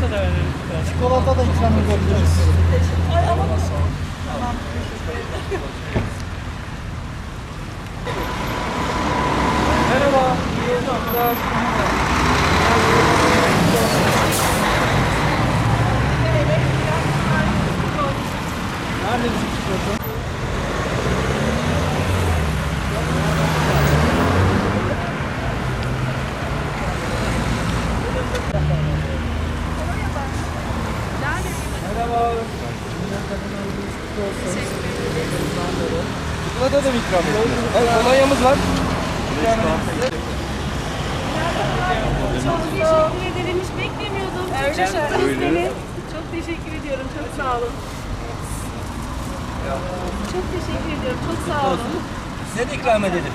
Çikolata da veririz. Çikolata da ikram edebiliriz. Çikolata da mı ikram ediyorsunuz? Evet, kolonyamız var. İkram. Çok teşekkür ederim. Hiç beklemiyordum. Öyle seni. Çok teşekkür ediyorum. Çok sağ olun. Çok teşekkür ediyorum. Çok sağ olun. Size de ikram edelim.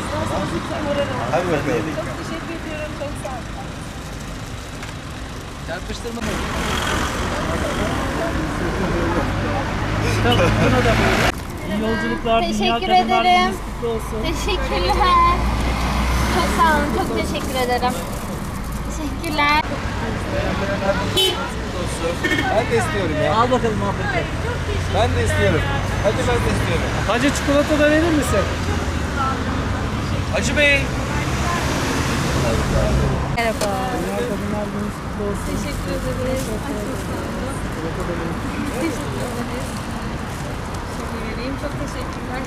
İsterseniz. Hadi bakalım. Çok teşekkür ediyorum. Çok sağ olun. Çarpıştırma. İyi yolculuklar. Dünya Teşekkür Kadınlar ederim. Gününüz kutlu olsun. Teşekkürler. Çok sağ olun. Çok teşekkür ederim. Teşekkürler. Ben de istiyorum ya. Al bakalım muhabbeti. Ben de istiyorum. Hadi ben de istiyorum. Hacı çikolata da verir misin? Hacı Bey. Merhaba. Kutlu olsun. Teşekkür ederiz. Ay, çok sağ olun. Teşekkür ederiz. Teşekkür ederim. Çok teşekkürler.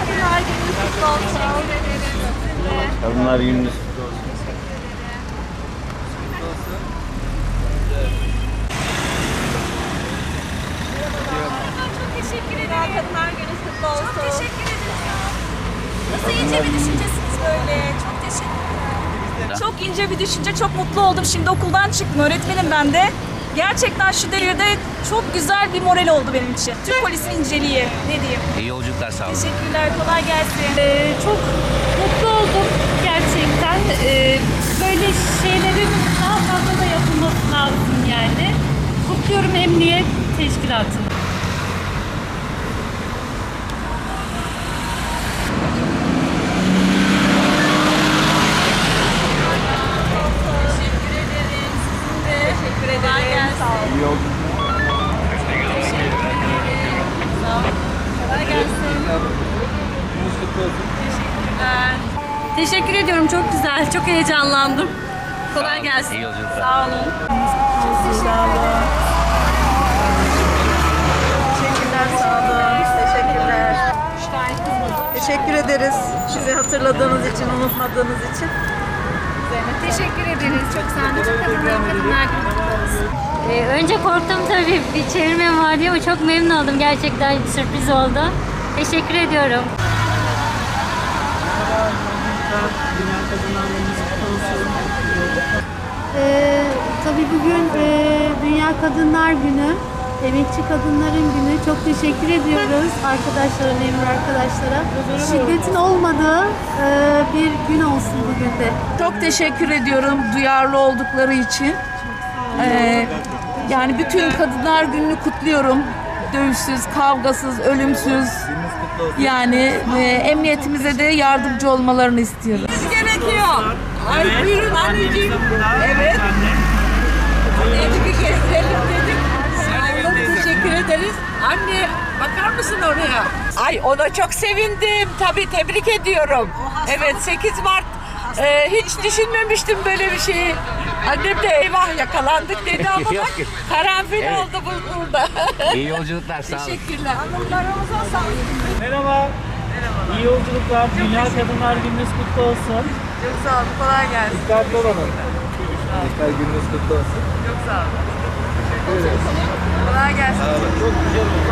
Kadınlar gününüz kutlu olsun. Teşekkür ederim. Kadınlar gününüz kutlu olsun. Çok teşekkür ederim. Kadınlar gününüz kutlu olsun. Çok teşekkür ederim. Nasıl ince bir düşüncesiniz böyle. Çok teşekkürler. Çok ince bir düşünce, çok mutlu oldum. Şimdi okuldan çıktım, öğretmenim ben de. Gerçekten şu devirde çok güzel bir moral oldu benim için. Türk polisi inceliği, ne diyeyim. İyi yolculuklar sağ olun. Teşekkürler, kolay gelsin. Ee, çok mutlu oldum gerçekten. Ee, böyle şeylerin daha fazla da yapılması lazım yani. Kutluyorum Emniyet Teşkilatı'nı. Teşekkür ederim. Sizin de. Teşekkür ederim. Kolay gelsin. Sağ olun. İyi yolculuklar. Sağ olun. Kolay gelsin. Gününüz kutlu olsun. Teşekkürler. Teşekkür ediyorum. Çok güzel. Çok heyecanlandım. Kolay gelsin. İyi yolculuklar. Sağ olun. Teşekkürler, sağ olun. Teşekkürler. Teşekkür ederiz. Bizi hatırladığınız için, unutmadığınız için. Teşekkür ederiz. Çok sağ olun. Çok kadınlar kadınlar Ee, önce korktum tabii bir çevirmem var diye ama çok memnun oldum. Gerçekten sürpriz oldu. Teşekkür ediyorum. Dünya Kadınlar Gününüz kutlu olsun. Ee, tabii bugün e, Dünya Kadınlar Günü, Emekçi Kadınların Günü. Çok teşekkür ediyoruz arkadaşlara, memur arkadaşlara. Şiddetin olmadığı e, bir gün olsun bugün de. Çok teşekkür ediyorum duyarlı oldukları için. Ee, yani bütün Kadınlar Günü'nü kutluyorum. Dövüşsüz, kavgasız, ölümsüz. Yani e, emniyetimize de yardımcı olmalarını istiyorum. Gerekiyor. Ay buyurun anneciğim. Evet. Anneciğimi gezdirelim dedik. Olun, teşekkür ederiz. Anne bakar mısın oraya? Ay ona çok sevindim. Tabii tebrik ediyorum. Evet 8 Mart. Ee, hiç düşünmemiştim böyle bir şeyi. Annem de eyvah yakalandık dedi ama bak Yok. karanfil Evet. oldu bu burada. İyi yolculuklar sağ olun. Teşekkürler. Hanımlarımıza sağlık. Merhaba. İyi yolculuklar. Dünya Kadınlar Gününüz kutlu olsun. Çok sağ olun. Kolay gelsin. Dikkatli olalım. Tekrar gününüz kutlu olsun. Çok sağ olun. Kolay gelsin. Çok güzel oldu.